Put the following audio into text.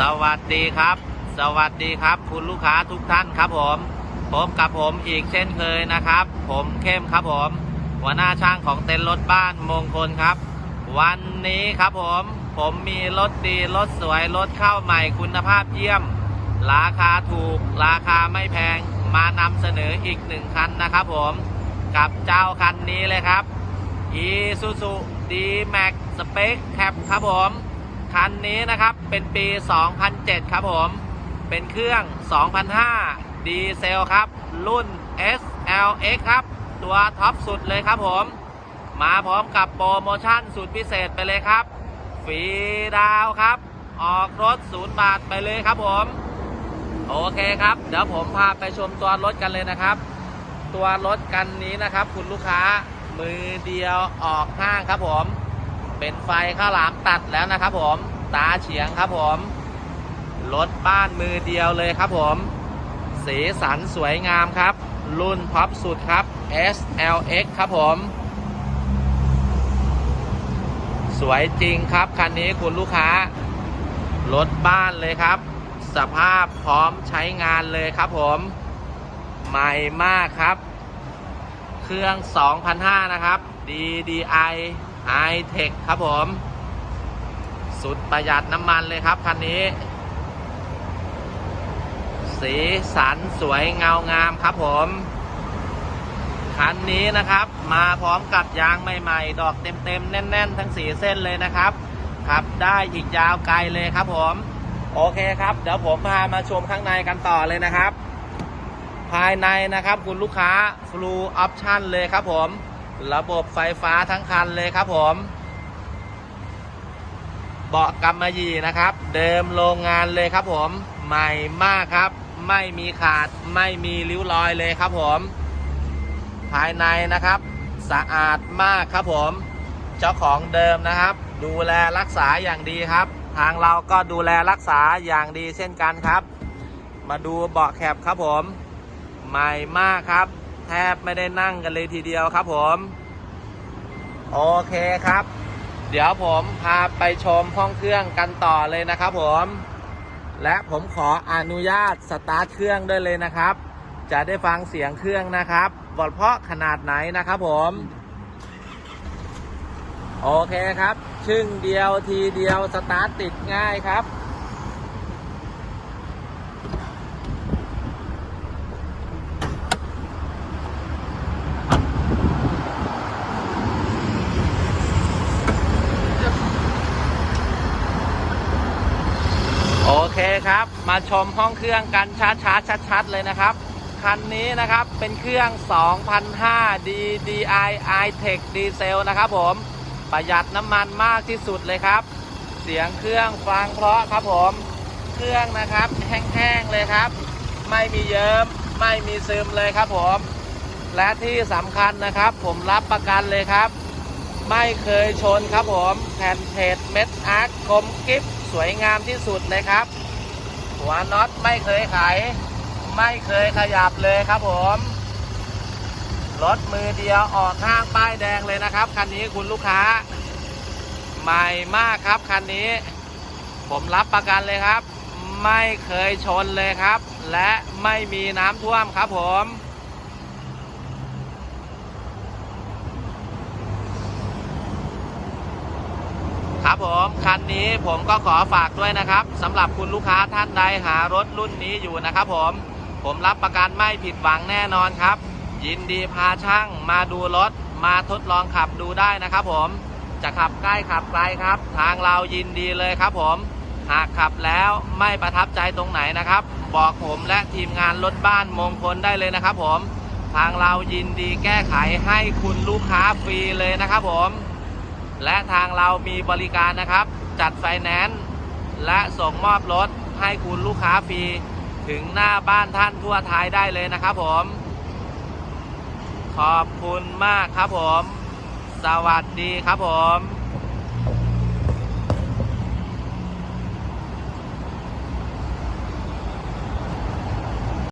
สวัสดีครับ สวัสดีครับ คุณลูกค้าทุกท่านครับผมพบกับผมอีกเช่นเคยนะครับ ผมเข้มครับผม หัวหน้าช่างของเต็นท์รถบ้านมงคลครับ วันนี้ครับผม ผมมีรถดีรถสวยรถเข้าใหม่คุณภาพเยี่ยม ราคาถูก ราคาไม่แพงมานำเสนออีกหนึ่งคันนะครับผม กับเจ้าคันนี้เลยครับ Isuzu D-Max Spec Cap ครับผม คันนี้นะครับเป็นปี 2007 ครับผม เป็นเครื่อง 2005 ดีเซลครับ รุ่น SLX ครับ ตัวท็อปสุดเลยครับผม มาพร้อมกับโปรโมชั่นสุดพิเศษไปเลยครับ ฟรีดาวครับ ออกรถศูนย์บาทไปเลยครับผม โอเคครับ เดี๋ยวผมพาไปชมตัวรถกันเลยนะครับ ตัวรถกันนี้นะครับ คุณลูกค้ามือเดียวออกห้างครับผม เป็นไฟข้าวหลามตัดแล้วนะครับผม ตาเฉียงครับผม รถบ้านมือเดียวเลยครับผม สีสันสวยงามครับ รุ่นท็อปสุดครับ SLX ครับผม สวยจริงครับ คันนี้คุณลูกค้า รถบ้านเลยครับ สภาพพร้อมใช้งานเลยครับผม ใหม่มากครับ เครื่อง 2,500 นะครับ DDI High Tech ครับผม สุดประหยัดน้ำมันเลยครับ คันนี้ สีสันสวยเงางามครับผม คันนี้นะครับ มาพร้อมกับยางใหม่ๆ ดอกเต็มๆ แน่น ๆ ทั้งสีเส้นเลยนะครับขับได้อีกยาวไกลเลยครับผม โอเคครับ เดี๋ยวผมพามาชมข้างในกันต่อเลยนะครับ ภายในนะครับคุณลูกค้า Full Option เลยครับผม ระบบไฟฟ้าทั้งคันเลยครับผม เบาะกำมะหยี่นะครับ เดิมโรงงานเลยครับผม ใหม่มากครับ ไม่มีขาดไม่มีริ้วรอยเลยครับผม ภายในนะครับ สะอาดมากครับผม เจ้าของเดิมนะครับ ดูแลรักษาอย่างดีครับ ทางเราก็ดูแลรักษาอย่างดีเช่นกันครับ มาดูเบาะแคบครับผม ใหม่มากครับ ทบไม่ได้นั่งกันเลยทีเดียวครับผม โอเคครับ เดี๋ยวผมพาไปชมห้องเครื่องกันต่อเลยนะครับผม และผมขออนุญาตสตาร์ทเครื่องด้วยเลยนะครับ จะได้ฟังเสียงเครื่องนะครับบอเพาะขนาดไหนนะครับผมโอเคครับ ชึ่งเดียวทีเดียวสตาร์ทติดง่ายครับ โอเคครับ มาชมห้องเครื่องกันช้าๆชัดๆเลยนะครับ คันนี้นะครับเป็นเครื่อง 2005 DDI iTech ดีเซลนะครับผมประหยัดน้ำมันมากที่สุดเลยครับ เสียงเครื่องฟังเพราะครับผม เครื่องนะครับแห้งๆเลยครับ ไม่มีเยิ้มไม่มีซึมเลยครับผม และที่สำคัญนะครับ ผมรับประกันเลยครับ ไม่เคยชนครับผม แผ่นเพจเม็ดอาร์คคมกิฟสวยงามที่สุดเลยครับ หัวน็อตไม่เคยไข ไม่เคยขยับเลยครับผม รถมือเดียวออกข้างป้ายแดงเลยนะครับ คันนี้คุณลูกค้า ใหม่มากครับคันนี้ ผมรับประกันเลยครับ ไม่เคยชนเลยครับ และไม่มีน้ำท่วมครับผม ครับผมคันนี้ผมก็ขอฝากด้วยนะครับสำหรับคุณลูกค้าท่านใดหารถรุ่นนี้อยู่นะครับผมผมรับประกันไม่ผิดหวังแน่นอนครับ ยินดีพาช่างมาดูรถ มาทดลองขับดูได้นะครับผมจะขับใกล้ขับไกลครับ ทางเรายินดีเลยครับผม หากขับแล้วไม่ประทับใจตรงไหนนะครับ บอกผมและทีมงานรถบ้านมงคลได้เลยนะครับผม ทางเรายินดีแก้ไขให้คุณลูกค้าฟรีเลยนะครับผม และทางเรามีบริการนะครับ จัดไฟแนนซ์และส่งมอบรถให้คุณลูกค้าฟรีถึงหน้าบ้านท่านทั่วไทยได้เลยนะครับผม ขอบคุณมากครับผม สวัสดีครับผม